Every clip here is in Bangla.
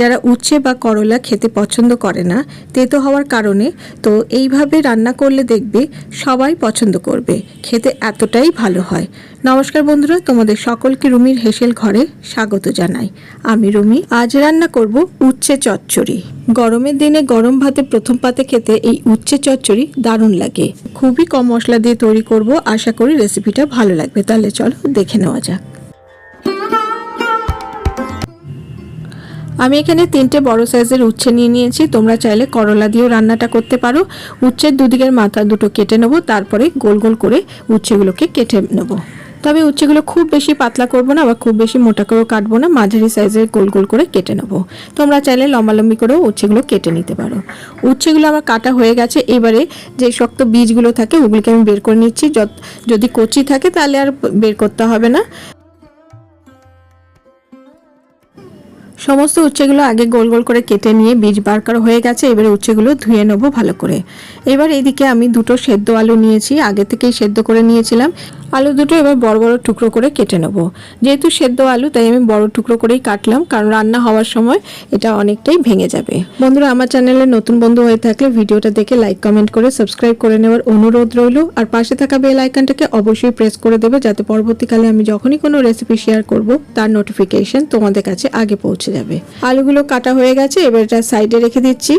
যারা উচ্ছে বা করলা খেতে পছন্দ করে না, তেতো হওয়ার কারণে তো এইভাবে রান্না করলে দেখবে সবাই পছন্দ করবে, খেতে এতটাই ভালো হয়। নমস্কার বন্ধুরা, তোমাদের সকলকে রুমির হেসেল ঘরে স্বাগত জানাই। আমি রুমি, আজ রান্না করব উচ্ছে চচ্চড়ি। গরমের দিনে গরম ভাতে প্রথম পাতে খেতে এই উচ্ছে চচ্চড়ি দারুণ লাগে। খুবই কম মশলা দিয়ে তৈরি করব, আশা করি রেসিপিটা ভালো লাগবে। তাহলে চলো দেখে নেওয়া যাক। আমি এখানে তিনটে বড় সাইজের উচ্ছে নিয়ে নিয়েছি। তোমরা চাইলে করলা দিয়েও রান্নাটা করতে পারো। উচ্ছের দুদিকের মাথা দুটো কেটে নেব, তারপরে গোল গোল করে উচ্ছেগুলোকে কেটে নেব। তবে উচ্ছেগুলো খুব বেশি পাতলা করব না বা খুব বেশি মোটা করেও কাটবো না, মাঝারি সাইজের গোল গোল করে কেটে নেব। তোমরা চাইলে লম্বালম্বি করেও উচ্ছেগুলো কেটে নিতে পারো। উচ্ছেগুলো আমার কাটা হয়ে গেছে, এবারে যে শক্ত বীজগুলো থাকে ওগুলোকে আমি বের করে নিচ্ছি। যদি কচি থাকে তাহলে আর বের করতে হবে না। সমস্ত উচ্ছেগুলো আগে গোল গোল করে কেটে নিয়ে বীজ বার করা হয়ে গেছে, এবারে উচ্ছেগুলো ধুয়ে নেব ভালো করে। এবার এদিকে আমি দুটো সেদ্ধ আলু নিয়েছি, আগে থেকেই সেদ্ধ করে নিয়েছিলাম। আলু দুটো এবার বড় বড় টুকরো করে কেটে নেব। যেহেতু সেদ্ধ আলু, তাই আমি বড় টুকরো করেই কাটলাম, কারণ রান্না হওয়ার সময় এটা অনেকটাই ভেঙে যাবে। বন্ধুরা, আমার চ্যানেলে নতুন বন্ধু হয়ে থাকলে ভিডিওটা দেখে লাইক, কমেন্ট করে সাবস্ক্রাইব করে নেওয়ার অনুরোধ রইল। আর পাশে থাকা বেল আইকনটাকে অবশ্যই প্রেস করে দেবে, যাতে পরবর্তীকালে আমি যখনই কোনো রেসিপি শেয়ার করব, তার নোটিফিকেশন তোমাদের কাছে আগে পৌঁছে যাবে। আলুগুলো কাটা হয়ে গেছে, এবার এটা সাইডে রেখে দিচ্ছি।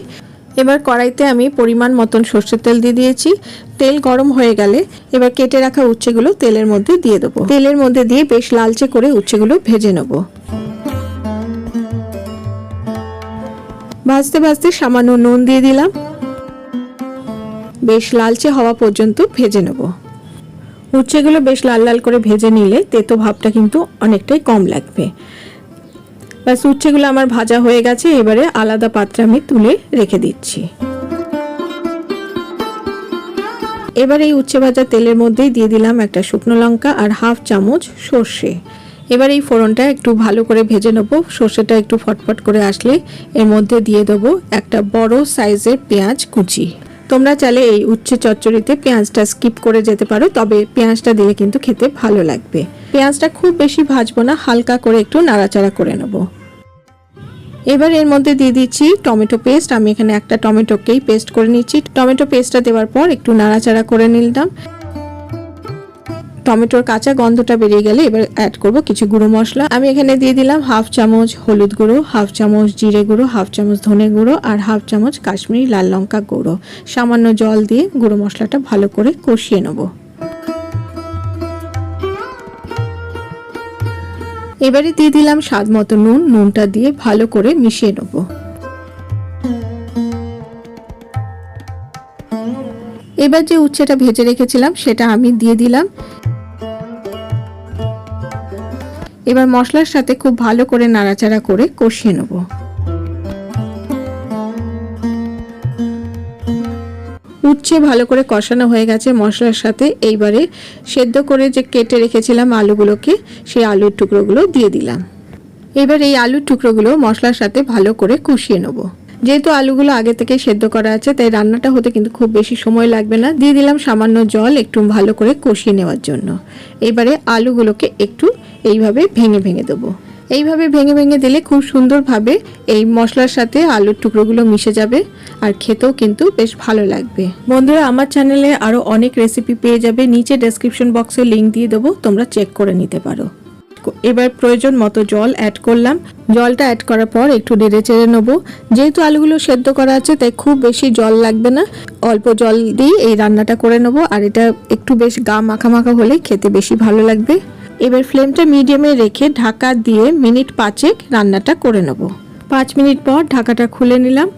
এবার কড়াইতে আমি পরিমাণ মতন সর্ষের তেল দিয়ে দিয়েছি। তেল গরম হয়ে গেলে এবার কেটে রাখা উচ্ছেগুলো তেলের মধ্যে দিয়ে দেবো। তেলের মধ্যে দিয়ে বেশ লালচে করে উচ্ছেগুলো ভেজে নেব। ভাজতে ভাজতে সামান্য নুন দিয়ে দিলাম। বেশ লালচে হওয়া পর্যন্ত ভেজে নেব। উচ্ছেগুলো বেশ লাল লাল করে ভেজে নিলে তেতো ভাবটা কিন্তু অনেকটাই কম লাগবে। ব্যাস, উচ্ছেগুলো আমার ভাজা হয়ে গেছে, এবারে আলাদা পাত্রে আমি তুলে রেখে দিচ্ছি। এবার এই উচ্ছে ভাজা তেলের মধ্যেই দিয়ে দিলাম একটা শুকনো লঙ্কা আর হাফ চামচ সর্ষে। এবার এই ফোড়নটা একটু ভালো করে ভেজে নেব। সর্ষেটা একটু ফটফট করে আসলে এর মধ্যে দিয়ে দেবো একটা বড় সাইজের পেঁয়াজ কুচি। তোমরা চাইলে এই উচ্ছে চচ্চড়িতে পেঁয়াজটা স্কিপ করে যেতে পারো, তবে পেঁয়াজটা দিলে কিন্তু খেতে ভালো লাগবে। পেঁয়াজটা খুব বেশি ভাজবো না, হালকা করে একটু নাড়াচাড়া করে নেব। এবার এর মধ্যে দিয়ে দিচ্ছি টমেটো পেস্ট। আমি এখানে একটা টমেটোকেই পেস্ট করে নিচ্ছি। টমেটো পেস্টটা দেওয়ার পর একটু নাড়াচাড়া করে নিলাম। টমেটোর কাঁচা গন্ধটা বেরিয়ে গেলে এবার অ্যাড করব কিছু গুঁড়ো মশলা। আমি এখানে দিয়ে দিলাম হাফ চামচ হলুদ গুঁড়ো, হাফ চামচ জিরে গুঁড়ো, হাফ চামচ ধনে গুঁড়ো আর হাফ চামচ কাশ্মীরি লাল লঙ্কা গুঁড়ো। সামান্য জল দিয়ে গুঁড়ো মশলাটা ভালো করে কষিয়ে নেব। এবারে দিয়ে দিলাম স্বাদ মতো নুন, নুনটা দিয়ে ভালো করে মিশিয়ে নেব। এবার যে উচ্ছেটা ভেজে রেখেছিলাম, সেটা আমি দিয়ে দিলাম। এবার মশলার সাথে খুব ভালো করে নাড়াচাড়া করে কষিয়ে নেব। উচ্ছে ভালো করে কষানো হয়ে গেছে মশলার সাথে। এইবারে সেদ্ধ করে যে কেটে রেখেছিলাম আলুগুলোকে, সেই আলুর টুকরোগুলো দিয়ে দিলাম। এবার এই আলুর টুকরোগুলো মশলার সাথে ভালো করে কষিয়ে নেব। যেহেতু আলুগুলো আগে থেকে সেদ্ধ করা আছে, তাই রান্নাটা হতে কিন্তু খুব বেশি সময় লাগবে না। দিয়ে দিলাম সামান্য জল একটু ভালো করে কষিয়ে নেওয়ার জন্য। এবারে আলুগুলোকে একটু এইভাবে ভেঙে ভেঙে দেবো। এইভাবে ভেঙে ভেঙে দিলে খুব সুন্দরভাবে এই মশলার সাথে আলুর টুকরোগুলো মিশে যাবে আর খেতেও কিন্তু বেশ ভালো লাগবে। বন্ধুরা, আমার চ্যানেলে আরও অনেক রেসিপি পেয়ে যাবে। নিচে ডেসক্রিপশন বক্সে লিংক দিয়ে দেবো, তোমরা চেক করে নিতে পারো। এবার প্রয়োজন মতো জল অ্যাড করলাম। জলটা অ্যাড করার পর একটু নেড়ে চেড়ে নেব। যেহেতু আলুগুলো সেদ্ধ করা আছে, তাই খুব বেশি জল লাগবে না। অল্প জল দিয়ে এই রান্নাটা করে নেব। আর এটা একটু বেশ গা মাখা মাখা হলে খেতে বেশি ভালো লাগবে। এবার ফ্লেমটা মিডিয়ামে রেখে ঢাকা দিয়ে মিনিট পাঁচেক রান্নাটা করে নেব। পাঁচ মিনিট পর ঢাকাটা খুলে নিলাম।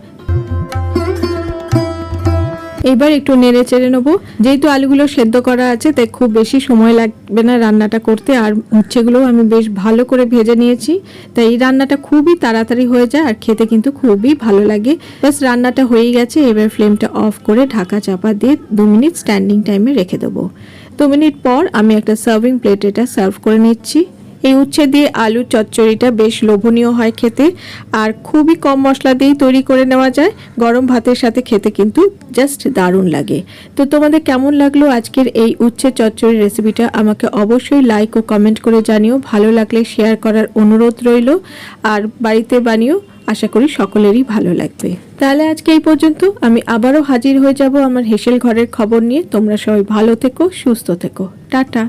এবার একটু নেড়ে চেড়ে নেব। যেহেতু আলুগুলো সেদ্ধ করা আছে, তাই খুব বেশি সময় লাগবে না রান্নাটা করতে। আর উচ্ছেগুলোও আমি বেশ ভালো করে ভেজে নিয়েছি। তাই এই রান্নাটা খুবই তাড়াতাড়ি হয়ে যায় আর খেতে কিন্তু খুবই ভালো লাগে। ব্যাস, রান্নাটা হয়েই গেছে। এবার ফ্লেমটা অফ করে ঢাকা চাপা দিয়ে দু মিনিট স্ট্যান্ডিং টাইমে রেখে দেবো। দু মিনিট পর আমি একটা সার্ভিং প্লেট এটা সার্ভ করে নিচ্ছি। এই উচ্ছে দিয়ে আলুর চচ্চড়িটা বেশ লোভনীয় হয় খেতে, আর খুবই কম মশলা দিয়েই তৈরি করে নেওয়া যায়। গরম ভাতের সাথে খেতে কিন্তু জাস্ট দারুণ লাগে। তো তোমাদের কেমন লাগল আজকের এই উচ্ছে চচ্চড়ি রেসিপিটা আমাকে অবশ্যই লাইক ও কমেন্ট করে জানিও। ভালো লাগলে শেয়ার করার অনুরোধ রইল। আর বাড়িতে বানিও। আশা করি সকলেরই ভালো লাগবে। তাহলে আজকে এই পর্যন্ত আমি আবারও হাজির হয়ে যাব আমার হেসেল ঘরের খবর নিয়ে। তোমরা সবাই ভালো থেকো, সুস্থ থেকো। টাটা।